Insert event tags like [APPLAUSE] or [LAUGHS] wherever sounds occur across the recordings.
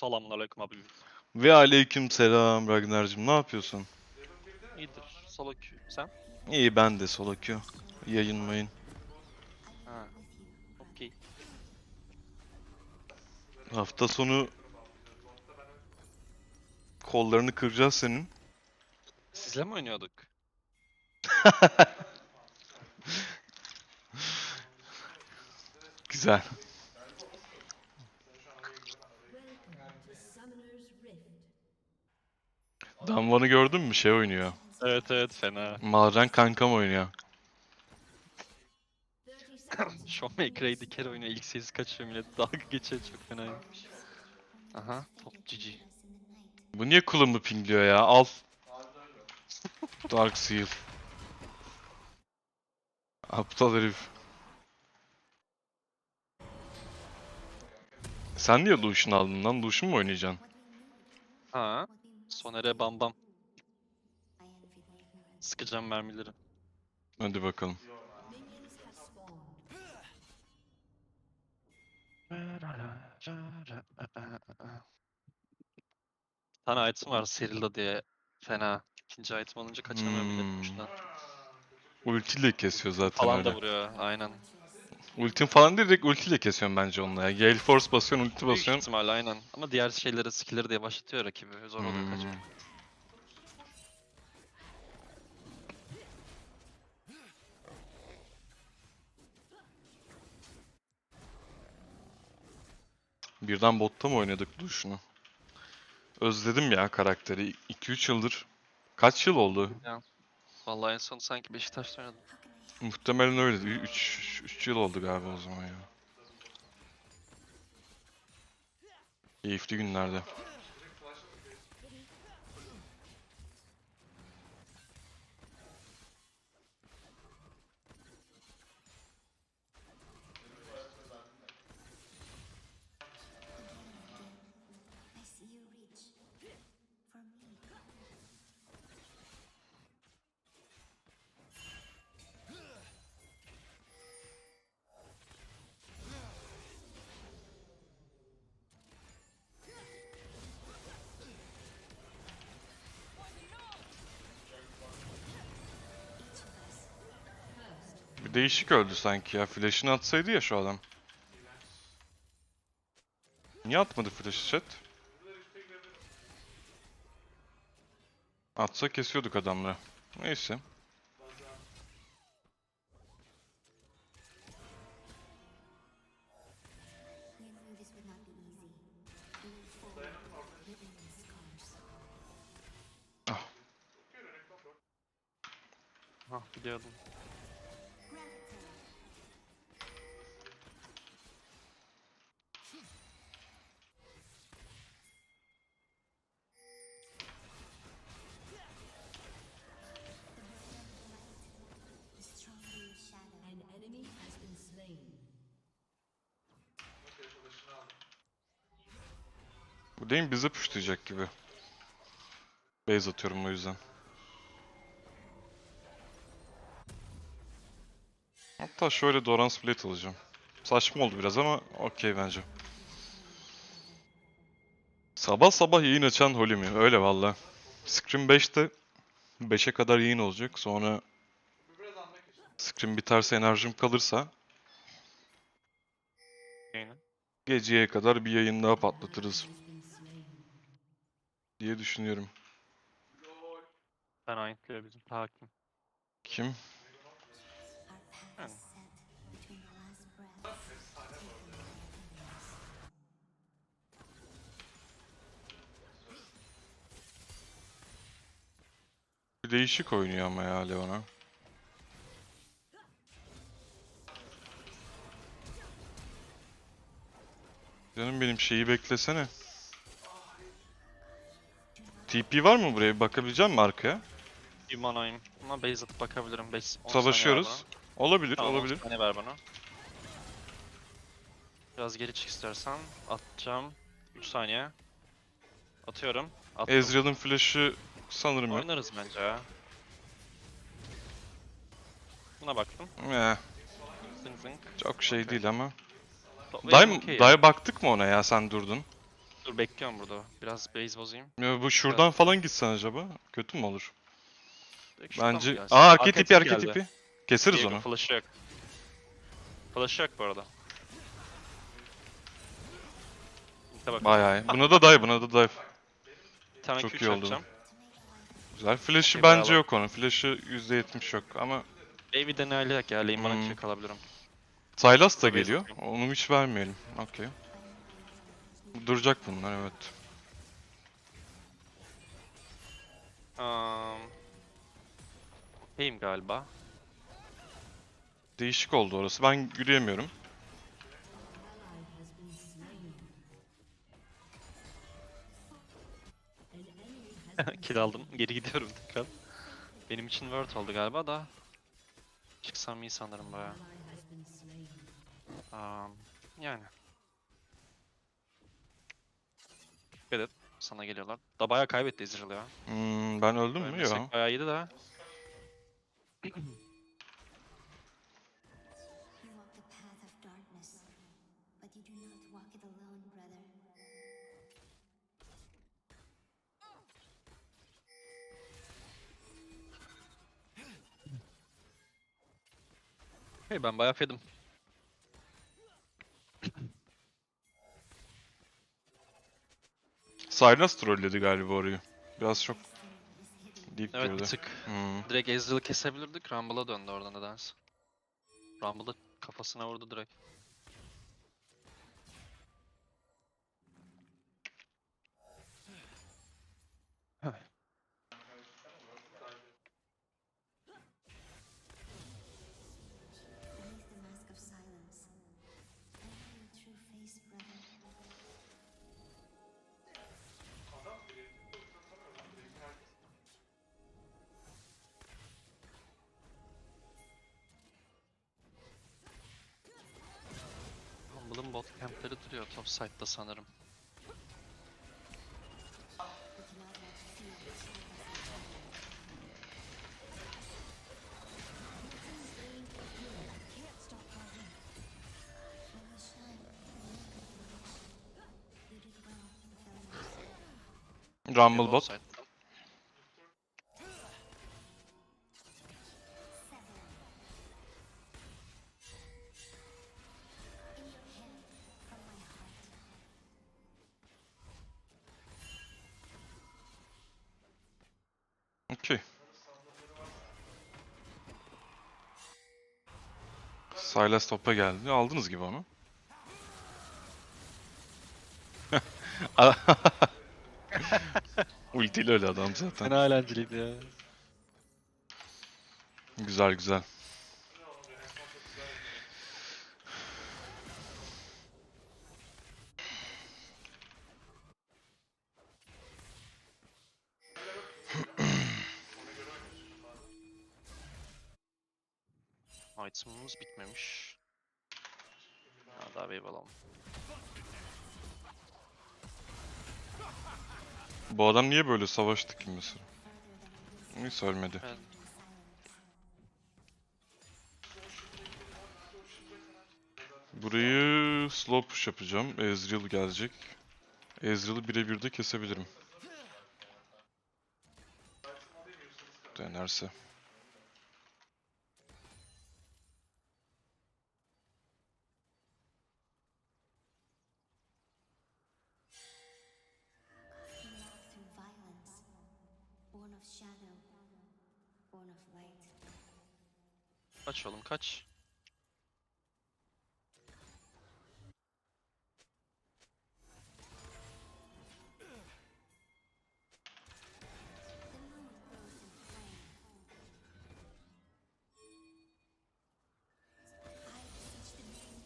Selamünaleyküm abi. Ve aleyküm selam Ragnar'cığım ne yapıyorsun? İyidir. Solo Q. Sen? İyi ben de solo Q. Yayınmayın. Ha. Okey. Hafta sonu kollarını kıracağız senin. Sizle mi oynuyorduk? [LAUGHS] Güzel. Damlan'ı gördün mü? Şey oynuyor. Evet evet fena. Malren kankam oynuyor. [LAUGHS] Showmaker diker oynuyor. İlk sesi kaçıyor millet. Dalga geçiyor çok fena. Aha. Top GG. Bu niye kulağımı pingliyor ya? Al. Dark Seal. Aptal herif. Sen niye Lucian aldın lan? Lucian mı oynayacaksın? Ha. Soner'e bam bam. Sıkacağım mermileri. Hadi bakalım. Bir tane item var Serilda diye. Fena. İkinci item alınca kaçamıyor Hmm. boşuna. Ultiyle kesiyor zaten Falan da öyle. vuruyor. Aynen. Ultin falan değil direkt ultiyle kesiyorsun bence onunla ya. Gale Force basıyorsun, ulti Büyük basıyorsun. ihtimal aynen. Ama diğer şeyleri, skill'leri de yavaşlatıyor rakibi. Zor oluyor Hmm. kaçmak. Birden botta mı oynadık Lucian'ı? Özledim ya karakteri. 2-3 yıldır. Kaç yıl oldu? Vallahi en son sanki Beşiktaş'ta oynadım. Muhtemelen öyle. 3 3 yıl oldu galiba o zaman ya. Keyifli günlerde. Bir değişik öldü sanki ya. Flash'ını atsaydı ya şu adam. Niye atmadı flash'ı chat? Atsa kesiyorduk adamları. Neyse. We knew Bu değil bize puşlayacak gibi. Base atıyorum o yüzden. Hatta şöyle Doran Split alacağım. Saçma oldu biraz ama okey bence. Sabah sabah yayın açan Holly mi? Öyle valla. Scream 5'te 5'e kadar yayın olacak. Sonra Scream biterse enerjim kalırsa geceye kadar bir yayın daha patlatırız. Diye düşünüyorum. Ben ayıtlıyor bizim hakim. Kim? Bir değişik oynuyor ama ya Leona. Canım benim şeyi beklesene. TP var mı buraya? Bakabilecek misin arkaya? Humanayım. Ama base atıp bakabilirim. 5 Savaşıyoruz. Olabilir, Tamam, olabilir. 10 saniye ver bana. Biraz geri çık istersen. Atacağım. 3 saniye. Atıyorum. Attım. Ezreal'ın flash'ı sanırım yok. Oynarız bence ya. Buna baktım. Eh, Zing zing. çok şey değil ama. Toplayalım, Day, okey ya. Baktık mı ona ya sen durdun? Dur bekliyorum burada. Biraz base bozayım. Ya bu şuradan falan gitsen acaba kötü mü olur? Mı Bence... Aa arke tipi arke geldi. tipi. Keseriz Diego onu. Flash'ı yok. Flash'ı yok bu arada. Bayağı iyi. Buna da dive buna da dive. Bir tane çok iyi oldu. Güzel. Flash'ı Okey, bence yok onun. Flash'ı %70 yok ama Baby deneyerek ya lane bana Hmm. kalabilirim. Sylas da geliyor. Onu hiç vermeyelim. Okey. Duracak bunlar evet. Um, Okeyim galiba. Değişik oldu orası. Ben yürüyemiyorum. [LAUGHS] kill aldım. Geri gidiyorum tekrar. Benim için word oldu galiba da. Çıksam iyi sanırım baya. Um, yani. Dikkat et. Sana geliyorlar. Da bayağı kaybetti Ezreal ya. Hmm, ben öldüm mü? Yok. bayağı iyiydi de. Hey ben bayağı fedim. Sylas trolledi galiba orayı. Biraz çok deep Evet bir tık. Hmm. Direkt Ezreal'ı kesebilirdik. Rumble'a döndü orada nedense. Rumble'ı kafasına vurdu direkt. Bot campleri duruyor top side'da sanırım. You cannot Sylas top'a geldi. Aldınız gibi onu. [LAUGHS] Ultiyle öyle adam zaten. Fena eğlenceliydi ya. Güzel güzel. Item'ımız bitmemiş. Ya daha wave alalım. Bu adam niye böyle savaştı ki mesela? Hiç ölmedi. Evet. Burayı slow push yapacağım. Ezreal gelecek. Ezreal'ı birebir de kesebilirim. Denerse.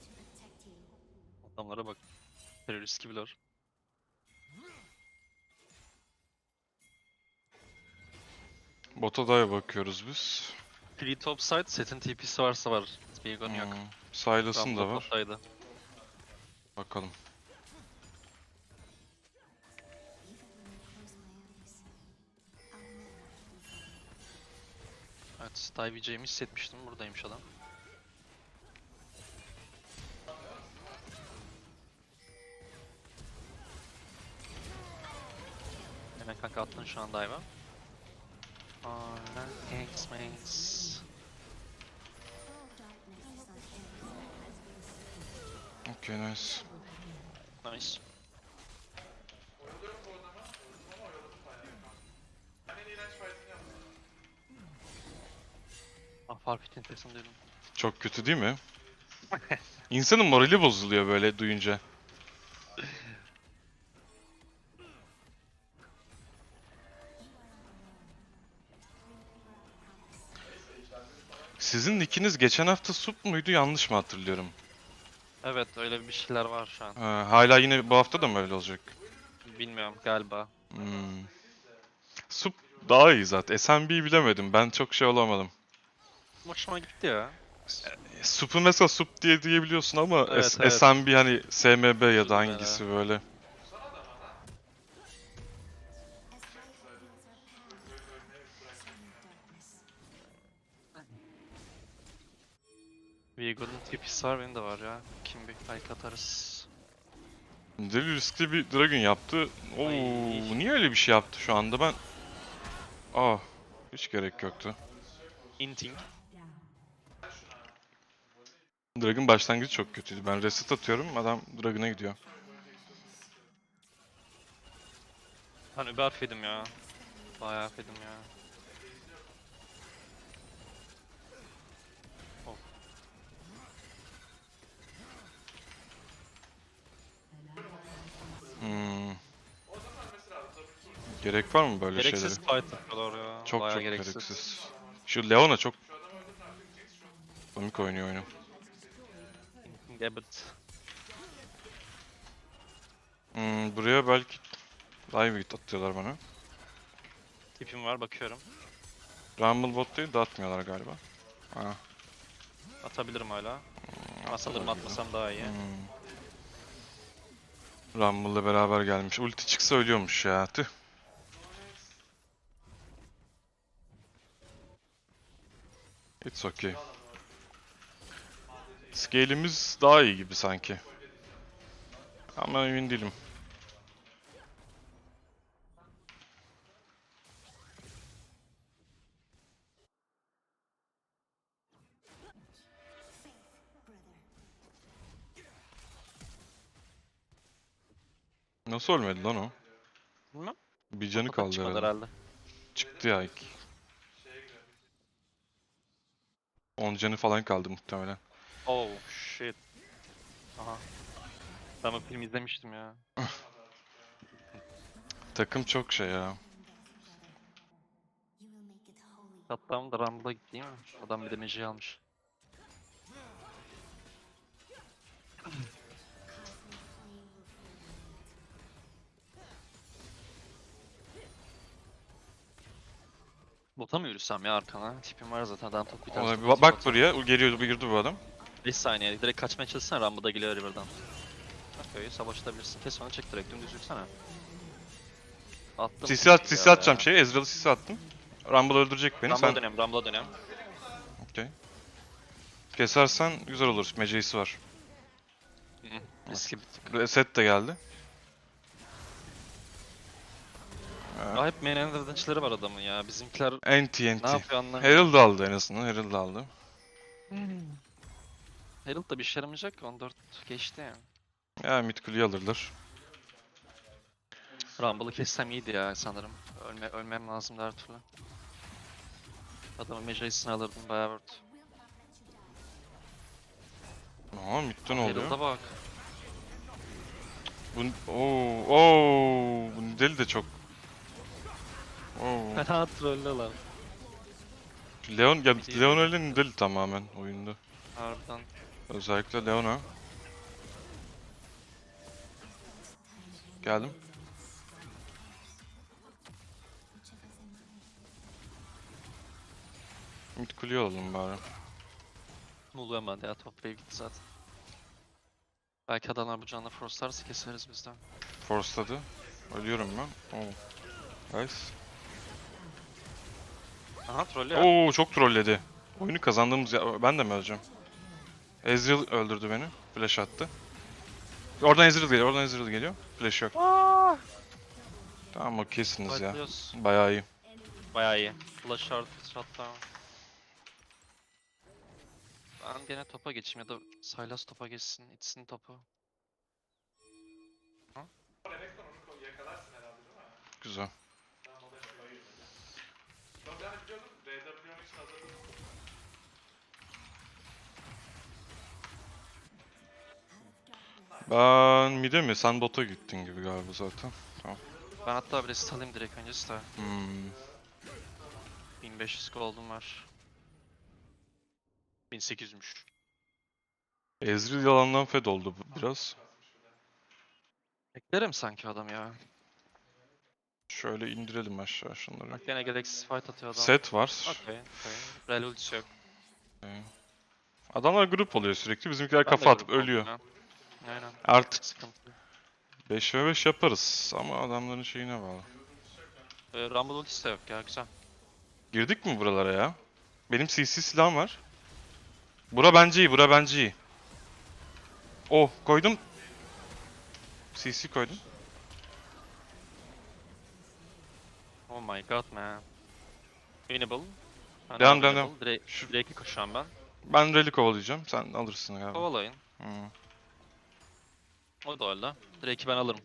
To protect you. Adamlara bak. Terörist gibiler. Bota da bakıyoruz biz. Free top side setin TP'si varsa var. Yok. Hmm. Sylas'ın da Rumble var. toptaydı. Bakalım. Evet, dive yiyeceğimi hissetmiştim. Buradaymış adam. Hemen kanka attın şu an dive'a. Aynen. Thanks, thanks. Okay nice. Nice. Ah Farfetch'in sesini duydum. Çok kötü değil mi? [LAUGHS] İnsanın morali bozuluyor böyle duyunca. İkiniz geçen hafta sup muydu yanlış mı hatırlıyorum? Evet öyle bir şeyler var şu an. Ha, hala yine bu hafta da mı öyle olacak? Bilmiyorum galiba. Hmm. Sup daha iyi zaten. SMB'yi bilemedim. Ben çok şey olamadım. Hoşuma gitti ya. Sup'u mesela sup diye diyebiliyorsun ama Evet, S- evet. SMB hani SMB ya da hangisi böyle. Vigo'nun tipisi var benim de var ya. Kim bir like atarız. Deli riskli bir Dragon yaptı. Oo, Ay. niye öyle bir şey yaptı şu anda ben? Aa, hiç gerek yoktu. Inting. Dragon başlangıcı çok kötüydü. Ben reset atıyorum, adam Dragon'a gidiyor. Ben Uber fedim ya. Bayağı fedim ya. Gerek var mı böyle Gereksiz şeylere? fight yapıyorlar ya. Çok Bayağı çok gereksiz. Şu Leona çok komik oynuyor oyunu. Gabbard. Hmm, buraya belki live hit atıyorlar bana. Tipim var bakıyorum. Rumble bot değil de atmıyorlar galiba. Ha. Atabilirim hala. Ama sanırım atmasam daha iyi. Hmm. Rumble'la beraber gelmiş. Ulti çıksa ölüyormuş ya. Tüh. It's okay. Scale'imiz daha iyi gibi sanki. Ama emin değilim. Nasıl ölmedi lan o? Bilmem. Bir canı kaldı çıkmadı herhalde. herhalde. Çıktı ya ilk. 10 canı falan kaldı muhtemelen. Oh shit. Aha. Ben bu filmi izlemiştim ya. [LAUGHS] Takım çok şey ya. Hatta da Rumble'a gitti değil mi? Adam bir de Magic almış. Bota mı yürüsem ya arkana? Tipim var zaten adam top ba- atayım bak bota. buraya. Geliyor, girdi bu adam. 5 saniye direkt kaçmaya çalışsana Rumble'da geliyor River'dan. Okey savaşabilirsin. Kes onu çek direkt dümdüz yürüsene. Attım. Sisi, at, Ya atacağım ya. şey. Ezreal'ı sisi attım. Rumble öldürecek beni. Rumble'a Sen... dönüyorum, Rumble'a dönüyorum. Okey. Kesersen güzel olur. Mece'si var. Riski bir tık. Reset de geldi. Aa, hep main ender'dançları var adamın ya. Bizimkiler Anti ne anti. yapıyor anlamıyorum. Herald aldı en azından. Herald aldı. Herald da bir işe yaramayacak ki, 14 geçti yani. Ya mid kuleyi alırlar. Rumble'ı kessem iyiydi ya sanırım. Ölme, ölmem lazımdı her türlü. Adamın Mage'isini alırdım bayağı vurdu. Aha midden oluyor. Herald'a bak. Bu ooo ooo bu deli de çok. Oo. Fena trollüyorlar. Leon ya Bir şey Leon öyle deli tamamen oyunda. Harbiden. Özellikle Leona. Geldim. Mid kuleyi alalım bari. Muluyorum ben de ya top wave gitti zaten. Belki adamlar bu canla frostlarsa keseriz bizden. Force'ladı. Ölüyorum ben. Oo. Nice. Aha trollüyor. Oo çok trolledi. Oyunu kazandığımız ya ben de mi öleceğim? Ezreal öldürdü beni. Flash attı. Oradan Ezreal geliyor, oradan Ezreal geliyor. Flash yok. Tamam okey'siniz ya. Fightlıyoruz. Bayağı iyi. Bayağı iyi. Flash art, hatta. Ben gene topa geçeyim ya da Sylas topa geçsin, itsin topu. Güzel. Ben mide mi? Sen bota gittin gibi galiba zaten. Ben hatta bir alayım direkt öncesi de. Hmm. 1500 gold'um var. 1800'müş. Ezreal yalandan fed oldu bu biraz. Beklerim sanki adam ya. Şöyle indirelim aşağı şunları. Bak gene Galaxy fight atıyor adam. Set var. Okey, okey. Rel ultisi yok. Adamlar grup oluyor sürekli. Bizimkiler Ben de kafa atıp grup oldum ölüyor. ya. Aynen. Artık Sıkıntı. 5 ve 5 yaparız ama adamların şeyine bağlı. Ee, Rumble ultisi de yok ya güzel. Girdik mi buralara ya? Benim CC silahım var. Bura bence iyi, bura bence iyi. Oh, koydum. CC koydum. Oh my god man. Winnable. Ben Devam, de devam. Direkt, Şu- Drake'i koşuyorum ben. Ben rally kovalayacağım. Sen alırsın galiba. Kovalayın. Hmm. O da öyle. Drake'i ben alırım.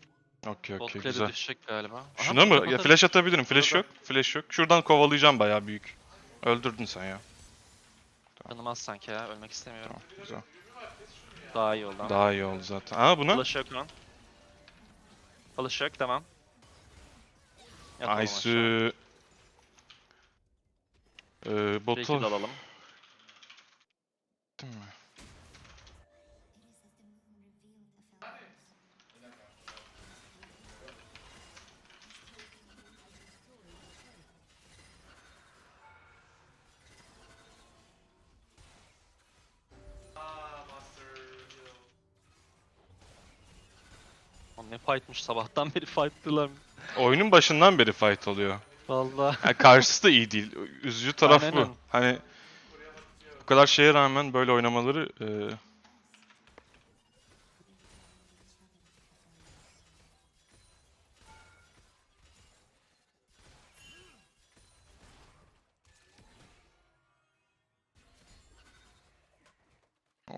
Okey Bot okey kredi güzel. düşecek galiba. Aha, Şuna mı? Ya flash atabilirim. Flash yok. Flash yok. Şuradan kovalayacağım bayağı büyük. Öldürdün sen ya. Canım az sanki ya. Ölmek istemiyorum. Tamam güzel. Daha iyi oldu ama. Daha iyi oldu zaten. Aa buna? Flash yok lan. Flash yok tamam. Aşağı. Aysu. Ee, Drake'i de botu... alalım. Değil mi? Ne fightmış sabahtan beri fighttılar. Oyunun başından beri fight oluyor. Vallahi. Yani karşısı da iyi değil. Üzücü taraf Aynen bu. Hani bu kadar şeye rağmen böyle oynamaları e,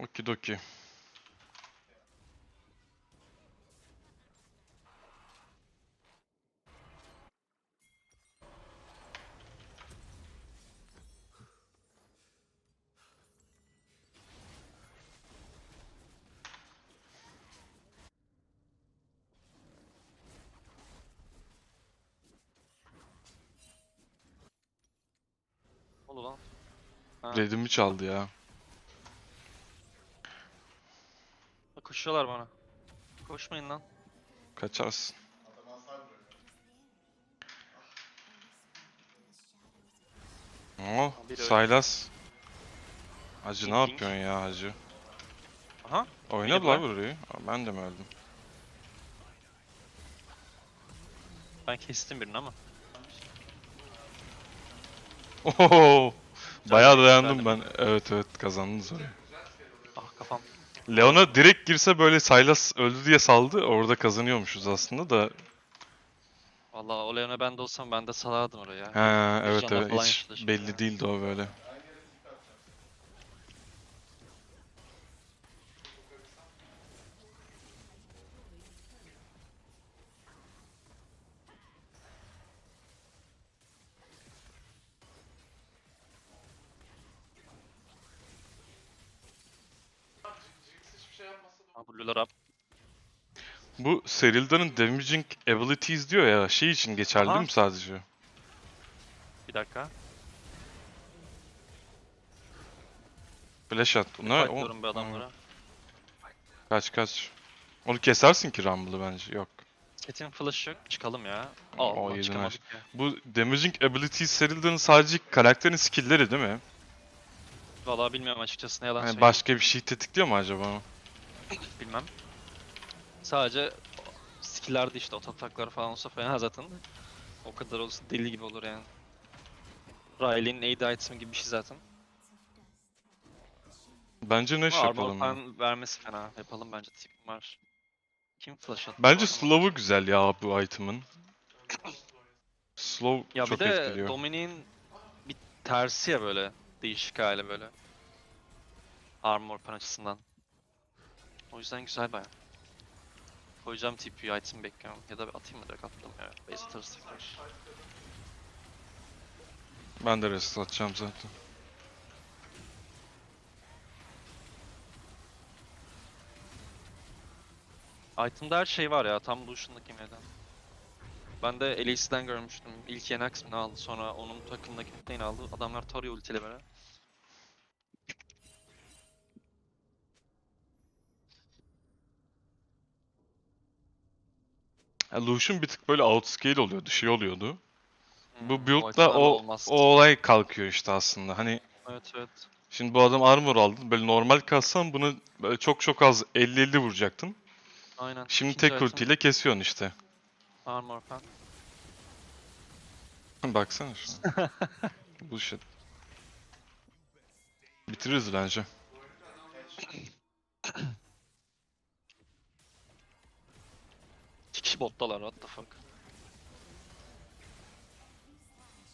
Okidoki. Oldu lan? Ha, Redimi çaldı ya. koşuyorlar bana. Koşmayın lan. Kaçarsın. Oh, Biri öldü. Sylas. Hacı ne yapıyorsun ya hacı? Aha. La var. burayı. Aa, Ben de mi öldüm? Ben kestim birini ama. Oho! Bayağı Canım, dayandım ben. Evet evet kazandınız orayı. Ah kafam. Leon'a direkt girse böyle Sylas öldü diye saldı. Orada kazanıyormuşuz aslında da. Vallahi o Leon'a ben de olsam ben de salardım oraya. Ha evet evet hiç belli değildi o böyle. Ha bu Serilda'nın damaging abilities diyor ya şey için geçerli Aha. değil mi sadece? Bir dakika. Flash at. Ne? O- bir adamlara. Kaç kaç. Onu kesersin ki Rumble'ı bence. Yok. Ketin flash yok. Çıkalım ya. O Allah yedin çıkamadık ya. Bu damaging abilities Serilda'nın sadece karakterin skill'leri değil mi? Vallahi bilmiyorum açıkçası ne yalan Yani söyleyeyim. başka bir şey tetikliyor mu acaba? Bilmem. Sadece skill'lerde işte ototaklar falan olsa fena zaten. O kadar olsa deli gibi olur yani. Riley'nin aid item gibi bir şey zaten. Bence ne Ama armor yapalım ya? falan vermesi fena. Yapalım bence tipim var. Kim flash attı? Bence slow'u güzel ya bu item'ın. [CLEARS THROAT] slow Ya çok bir de etkiliyor. Dominic'in bir tersi ya böyle. Değişik hali böyle. Armor pan açısından. O yüzden güzel baya. Koyacağım TP'yi item bekliyorum. Ya da atayım mı direkt attım ya. Base atarız tekrar. Ben de rest atacağım zaten. Item'da her şey var ya tam Lucian'daki meden. Ben de Elise'den görmüştüm. İlk Yenax mı ne aldı sonra onun takımdaki nickname aldı. Adamlar tarıyor ultiyle böyle. Ya Lucian bir tık böyle outscale oluyordu, şey oluyordu. Bu Hmm, build'da itemlerle o, olmaz. o olay kalkıyor işte aslında. Hani Evet evet. şimdi bu adam armor aldı. Böyle normal kalsam bunu böyle çok çok az 50-50 vuracaktın. Aynen. Şimdi İkinci tek item, ultiyle kesiyorsun işte. Armor pan. Baksana şuna. [LAUGHS] Bullshit. Bitiririz bence. [CLEARS THROAT] İki kişi bottalar what the fuck.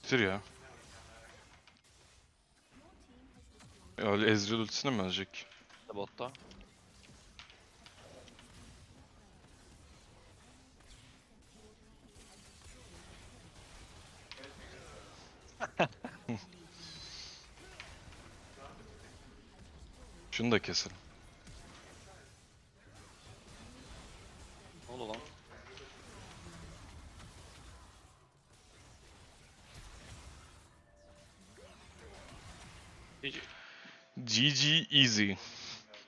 Bitir ya. Öyle Ezreal ultisine mi ölecek? De botta. [LAUGHS] Şunu da keselim. Didi Easy.